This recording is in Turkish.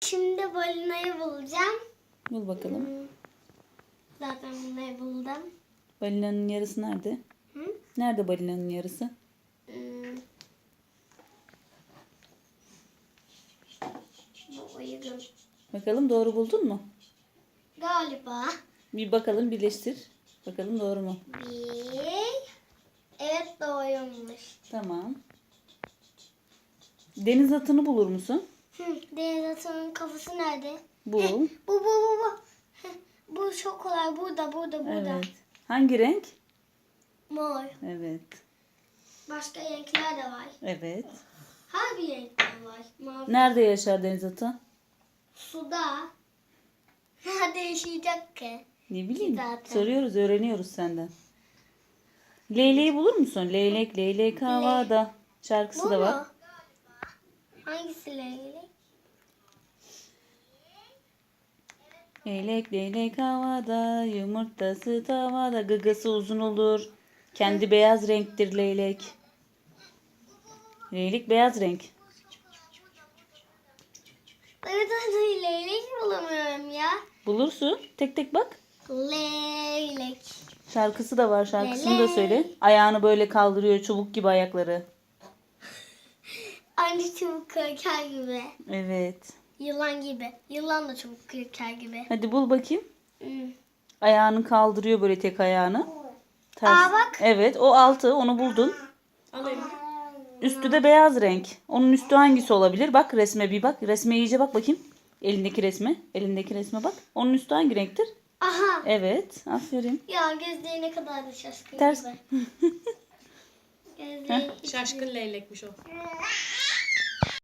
Şimdi balinayı bulacağım. Bul bakalım. Hmm. Zaten balinayı buldum. Balinanın yarısı nerede? Hı? Nerede balinanın yarısı? Hmm. Bu uygun. Bakalım doğru buldun mu? Galiba. Bir bakalım birleştir. Bakalım doğru mu? Bir. Evet doğruymuş. Tamam. Deniz atını bulur musun? Hı, deniz atının kafası nerede? Bul. Bu bu bu bu. Heh, Bu çok kolay. Burada burada burada. Evet. Hangi renk? Mor. Evet. Başka renkler de var. Evet. Her bir renkler var. Mavi. Nerede yaşar deniz atı? Suda. Nerede yaşayacak ki? Ne bileyim. Zaten. Soruyoruz, öğreniyoruz senden. Leyleği bulur musun? Leylek, leylek havada. Şarkısı Bu da mu? var. Hangisiyle ilgili? Leylek, leylek havada, yumurtası tavada, gagası uzun olur. Kendi beyaz renktir leylek. Leylek beyaz renk. Evet hadi leylek bulamıyorum ya. Bulursun. Tek tek bak. Leylek. Şarkısı da var. Şarkısını da Leylek. söyle. Ayağını böyle kaldırıyor. Çubuk gibi ayakları. Aynı çubuk kraker gibi. Evet. Yılan gibi. Yılan da çubuk kraker gibi. Hadi bul bakayım. Hmm. Ayağını kaldırıyor böyle tek ayağını. Ters. Aa, bak. Evet o altı onu buldun. Alayım. Üstü de beyaz renk. Onun üstü hangisi olabilir? Bak resme bir bak. Resme iyice bak bakayım. Elindeki resme. Elindeki resme bak. Onun üstü hangi renktir? Aha. Evet. Aferin. Ya gözleri ne kadar da şaşkın Ters. gibi. Gözleri Şaşkın leylekmiş o.